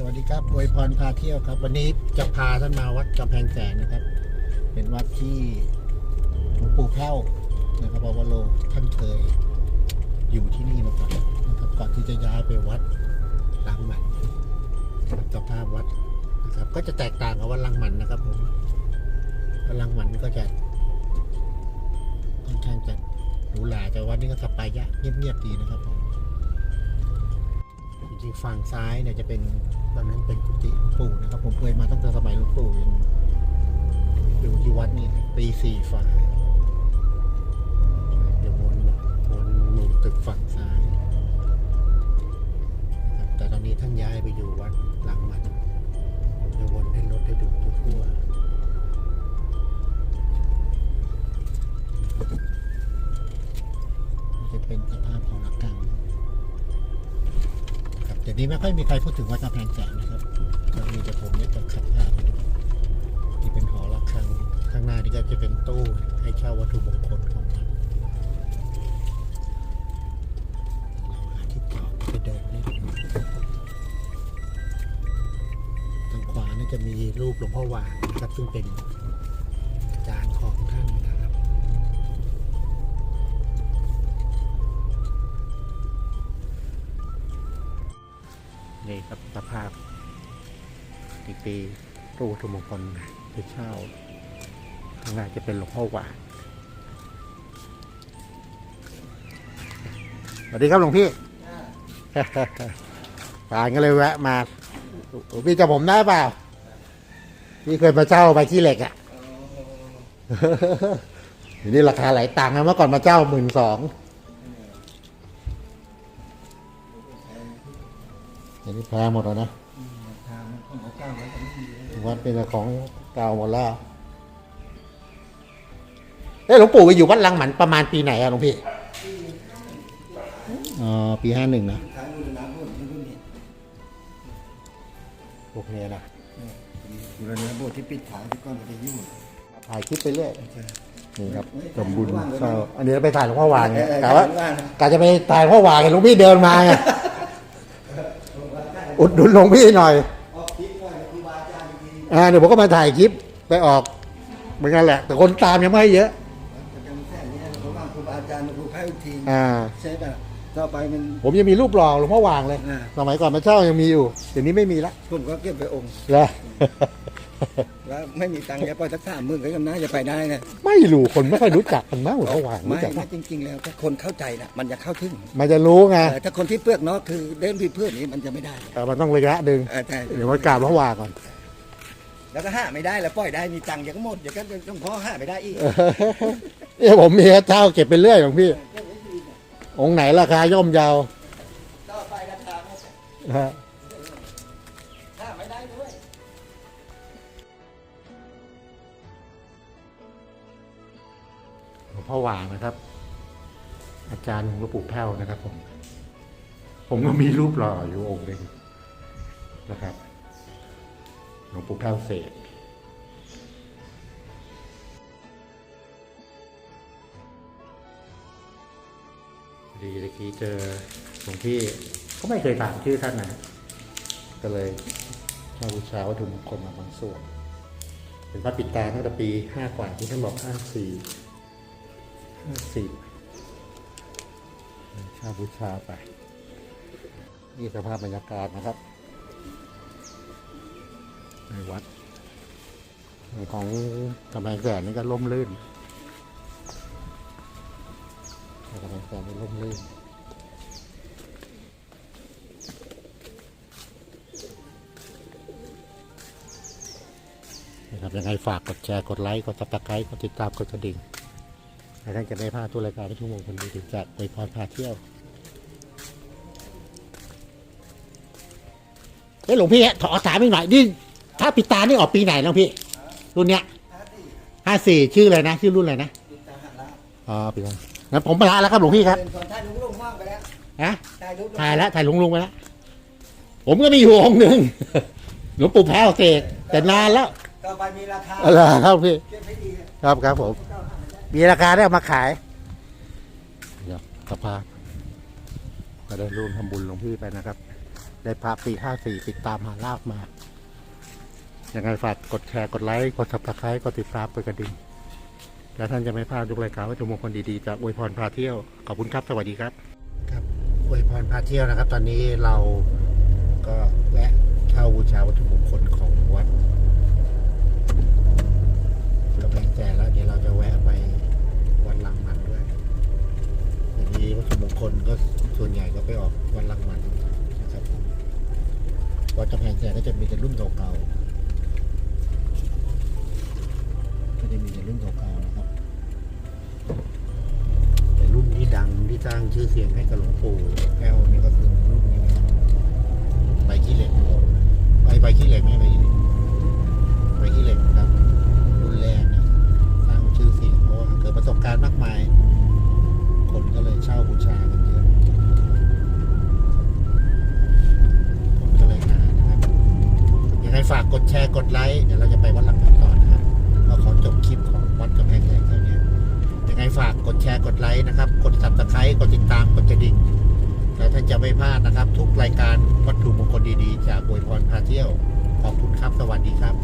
สวัสดีครับอวยพรพาเที่ยวครับ วันนี้จะพาท่านมาวัดกำแพงแสนนะครับ เป็นวัดที่หลวงปู่แพ้วนะครับปวโรท่านเคยอยู่ที่นี่มาก่อนนะครับก่อนที่จะย้ายไปวัดลังหมันสภาพวัดนะครับ ก็จะแตกต่างกับวัดลังหมันนะครับผมวัดลังหมันก็จะค่อนข้างจะหรูหราแต่วัดนี้ก็สบายยะเงียบๆดีนะครับผม จริงฝั่งซ้ายเนี่ยจะเป็นตอนนั้นเป็นกุฏิปู่นะครับ ผมเคยมาตั้งแต่สมัยหลวงปู่ยังอยู่ที่วัดนี่ปีสี่ฝ่า ดี๋ยวนี้ไม่ค่อยมีใครพูดถึงวัดกำแพงแสนนะครับก็มีแต่ผมเนี่ยจะขับพาไปดูนี่เป็นหอระฆังข้างหน้านี่ก็จะเป็นตู้ให้เช่าวัตถุมงคลของวัดเราหาที่จอดไปเดินเล่นทางขวานี่จะมีรูปหลวงพ่อวางนะครับซึ่งเป็น รับสภาพอีกปีรูปวัตถุมงคลไปเช่าข้างหน้าจะเป็นหลวงพ่อหวานสวัสดีครับหลวงพี่ป่านก็เลยแวะมาหลวงพี่จำผมได้เปล่า พี่เคยมาเช่าไปที่เหล็กอะ่ะเดี๋ยวนี้ราคาหลายตังค์นะเมื่อก่อนมาเช่าหมื่นสอง เดี๋ยวนี้แพงหมดแล้วนะวัดเป็นของเก่าหมดแล้วเอ้หลวงปู่ไปอยู่วัดลังหมันประมาณปีไหนอะหลวงพี่อ๋อปีห้าหนึ่งนะขายรุ่นน้ำรุ่นรุ่นนี้พวกนี้นะอยู่ในเนื้อโบสถ์ที่ปิดขายที่ก้อนมันจะยุ่งถ่ายคลิปไปเรื่อยใช่นี่ครับเฮ้ยสมบุญว่างเลยนะเช่าอันนี้ไปถ่ายหลวงพ่อวางไงเออเออกะว่าว่างนะกะจะไปถ่ายหลวงพ่อวางไงหลวงพี่เดินมาไง อุดหนุนหลวงพี่หน่อยออกคลิปหน่อยครูบาอาจารย์จริงอ่าเดี๋ยวผมก็มาถ่ายคลิปไปออกเหมือนกันแหละ แต่คนตามยังไม่เยอะๆจะจำแค่นี้ผมว่าครูบาอาจารย์ครูแพ้อีกทีอ่า ใช่ป่ะต่อไปมัน ผมยังมีรูปหล่อหลวงพ่อวางเลย อ่า สมัยก่อนมาเช่ายังมีอยู่ เดี๋ยวนี้ไม่มีละผมก็เก็บไปองค์ แล้ว แล้วไม่มีตังค์จะปล่อยสักสามหมื่นก็ยังน่าจะไปได้นะไม่รู้คนไม่ค่อยรู้จักกันมากหลวงพ่อวางไม่รู้จักปะนะจริง ๆ แล้วถ้าคนเข้าใจนะมันจะเข้าถึงมันจะรู้ไงแต่ถ้าคนที่เปลือกนอกคือเล่นพี่เพื่อนนี้มันจะไม่ได้แต่มันต้องระยะหนึ่งเออแต่เดี๋ยวมากราบหลวงพ่อวางก่อน แล้วก็ห้าไม่ได้แล้วปล่อยได้มีตังค์เดี๋ยวก็หมดเดี๋ยวก็ต้องพ่อห้าไม่ได้อีกเนี่ยผมมีเช่าเก็บไปเรื่อยหลวงพี่ องค์ไหนราคาย่อมเยาวต่อไปราคาไม่นะฮะ พ่อวางนะครับ อาจารย์หลวงปู่แพ้วนะครับ ผม ผมก็มีรูปหล่ออยู่องค์หนึ่งนะครับหลวงปู่แพ้วเศษดีเมื่อกี้เจอหลวงพี่ก็ไม่เคยถามชื่อท่านนะก็เลยมาบูชาวัตถุมงคลมาบางส่วน เป็นพระปิดตาตั้งแต่ปีห้ากว่าที่ท่านบอกห้าสี่ ห้าชาบูชาไป นี่สภาพบรรยากาศนะครับ ในวัดของกำแพงแสนนี่ก็ล่มลื่นกำแพงแสนนี่ล่มลื่นนะครับยังไงฝากกดแชร์ กดไลค์ กดซับสไครต์กดติดตามกดกระดิ่ง ให้ท่านจะไม่พลาดทุกรายการทุกโมงคนดีถึงจากไปพรพาเที่ยวเฮ้ยหลวงพี่ฮะขอถามอีกหน่อยนี่ถ้าปิดตานี่ออกปีไหนแล้วพี่ รุ่นเนี้ยห้าสี่ห้าสี่ชื่ออะไรนะ ชื่อรุ่นอะไรนะติดตาหันละอ๋อปีนั้นงั้นผมไปละแล้วครับหลวงพี่ครับเป็นคนถ่ายลุงลุงว่างไปแล้วนะถ่ายรูปถ่ายแล้วถ่ายลุงลุงไปแล้วผมก็มีอยู่องค์หนึ่งหลวงปู่แพ้วเสกแต่นานแล้วต่อไปมีราคาอะไรครับพี่ เก็บให้ดี ครับครับผม มีราคาได้เอามาขายเดี๋ยวสภาพก็ได้ร่วมทำบุญหลวงพี่ไปนะครับ ได้พระปีห้าสี่ติดตามหาลาบมายังไงฝากกดแชร์กดไลค์กด subscribe กดติดตามกดกระดิ่งแล้วท่านจะไม่พลาดทุกรายการวัตถุมงคลดีๆจากอวยพรพาเที่ยวขอบคุณครับสวัสดีครับครับอวยพรพาเที่ยวนะครับ ตอนนี้เราก็แวะเช่าบูชาวัตถุมงคลของวัดกำแพงแจแล้ว เดี๋ยวเราจะแวะไปวัดลังมันด้วยทีนี้วัตถุมงคลก็ส่วนใหญ่ก็ไปออกวัดลังมันนะครับผมวัด กำแพงแจก็จะมีแต่รุ่นเก่าๆก็จะมีแต่รุ่นเก่าๆนะครับ แต่รุ่นที่ดังที่สร้างชื่อเสียงให้กับหลวงปู่ แชร์กดไลค์เดี๋ยวเราจะไปวัดลังกันต่อนะครับก็ขอจบคลิปของวัดกำแพงแดงเท่านี้ยังไงฝากกดแชร์กดไลค์นะครับกดซับสไครต์กดติดตามกดกระดิ่งแล้วท่านจะไม่พลาดนะครับ ทุกรายการวัตถุมงคลดีๆ จากบวยพรพาเที่ยวขอบคุณครับ สวัสดีครับ